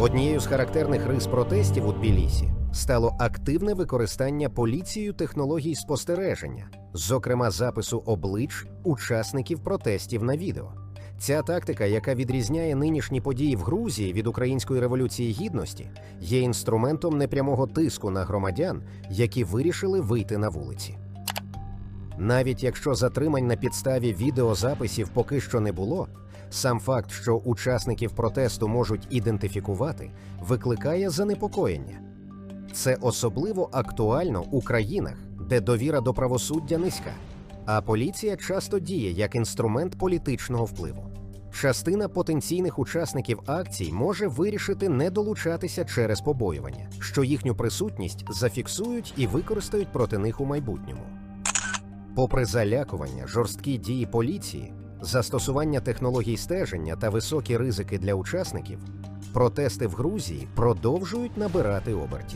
Однією з характерних рис протестів у Тбілісі стало активне використання поліцією технологій спостереження, зокрема запису облич учасників протестів на відео. Ця тактика, яка відрізняє нинішні події в Грузії від української революції гідності, є інструментом непрямого тиску на громадян, які вирішили вийти на вулиці. Навіть якщо затримань на підставі відеозаписів поки що не було, сам факт, що учасників протесту можуть ідентифікувати, викликає занепокоєння. Це особливо актуально у країнах, де довіра до правосуддя низька, а поліція часто діє як інструмент політичного впливу. Частина потенційних учасників акцій може вирішити не долучатися через побоювання, що їхню присутність зафіксують і використають проти них у майбутньому. Попри залякування, жорсткі дії поліції, застосування технологій стеження та високі ризики для учасників, протести в Грузії продовжують набирати обертів.